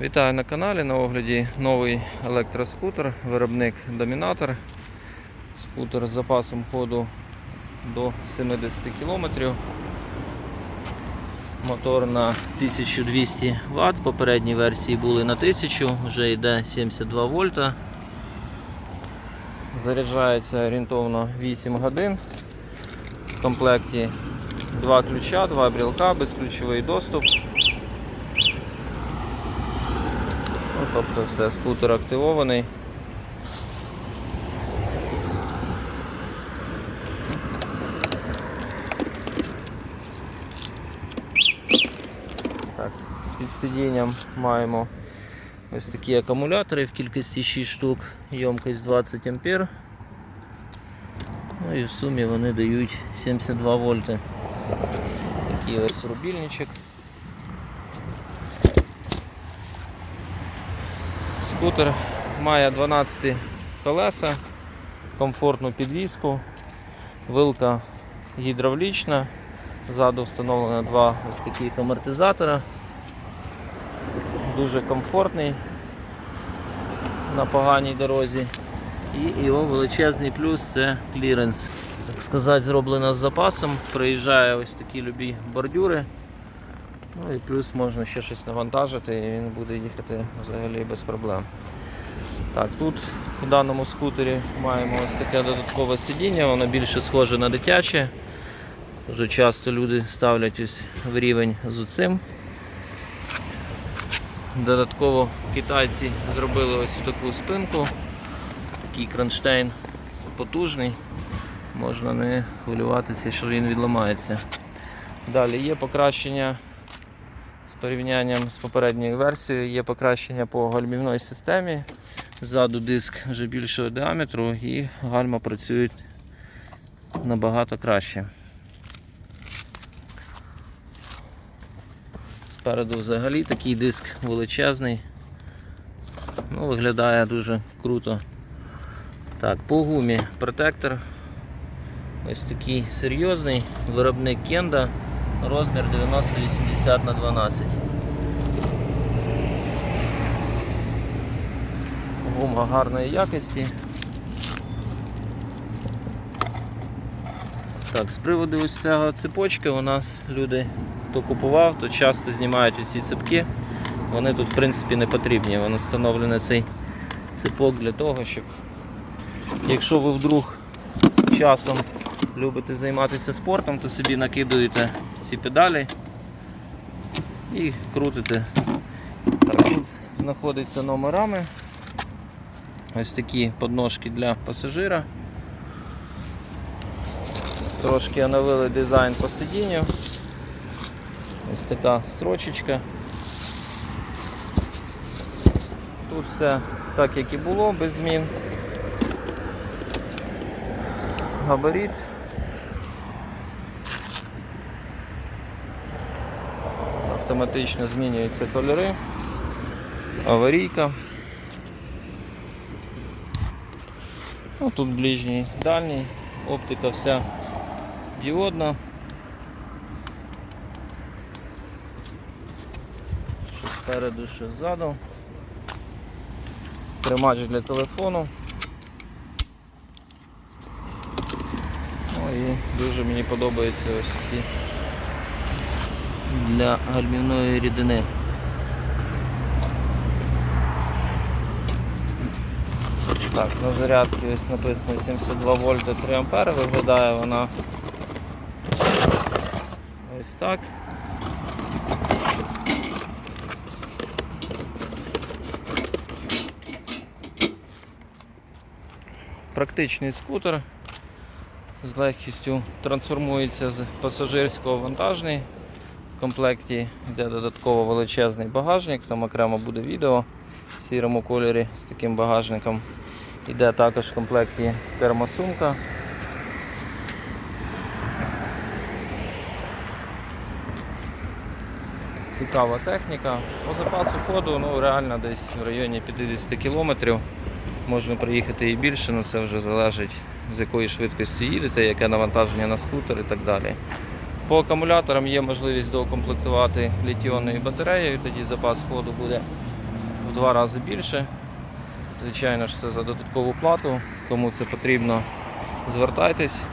Вітаю на каналі. На огляді новий електроскутер, виробник Домінатор. Скутер з запасом ходу до 70 км. Мотор на 1200 Вт. Попередні версії були на 1000, вже йде 72 вольта. Заряджається орієнтовно 8 годин. В комплекті два ключа, два брілка, безключовий доступ. Ну, тобто все, скутер активований. Так, під сидінням маємо ось такі акумулятори в кількості 6 штук, ємкость 20 ампер. Ну і в сумі вони дають 72 вольти. Такий ось рубільничок. Скутер має 12 колеса, комфортну підвіску, вилка гідравлічна, ззаду встановлено два ось таких амортизатора. Дуже комфортний на поганій дорозі. І його величезний плюс це кліренс. Так сказати, зроблено з запасом. Приїжджає ось такі любі бордюри. Ну і плюс можна ще щось навантажити і він буде їхати взагалі без проблем. Так, тут в даному скутері маємо ось таке додаткове сидіння, воно більше схоже на дитяче. Дуже часто люди ставлять ось в рівень з оцим. Додатково китайці зробили ось таку спинку, такий кронштейн потужний, можна не хвилюватися, що він відламається. Далі є покращення порівнянням з попередньою версією, є покращення по гальмівної системі. Ззаду диск вже більшого діаметру і гальма працюють набагато краще. Спереду взагалі такий диск величезний. Ну, Виглядає дуже круто. Так, по гумі протектор. Ось такий серйозний, виробник Кенда, розмір 90-80 на 12. Гума гарної якості. Так, з приводу ось цього цепочки у нас люди, хто купував, то часто знімають ці цепки. Вони тут в принципі не потрібні. Він встановлений цей цепок для того, щоб якщо ви вдруг часом любите займатися спортом, то собі накидуєте ці педалі і крутите. Тут знаходиться номерами. Ось такі подножки для пасажира. Трошки оновили дизайн по сидінню. Ось така строчечка. Тут все так, як і було, без змін. Габарит. Автоматично змінюються кольори. Аварійка. Ну, тут ближній, дальній, оптика вся діодна. Що спереду, що ззаду. Тримач для телефону. Ну і дуже мені подобаються ось ці для гальмівної рідини. Так, на зарядці ось написано 72 вольта 3 ампери, виглядає вона ось так. Практичний скутер з легкістю трансформується з пасажирського в вантажний. В комплекті йде додатково величезний багажник, там окремо буде відео в сірому кольорі з таким багажником. Йде також в комплекті термосумка. Цікава техніка. По запасу ходу ну, реально десь в районі 50 км. Можна приїхати і більше, але це вже залежить з якої швидкості їдете, яке навантаження на скутер і так далі. По акумуляторам є можливість доукомплектувати літіонною батареєю, тоді запас ходу буде в два рази більше. Звичайно ж, це за додаткову плату, кому це потрібно, звертайтесь.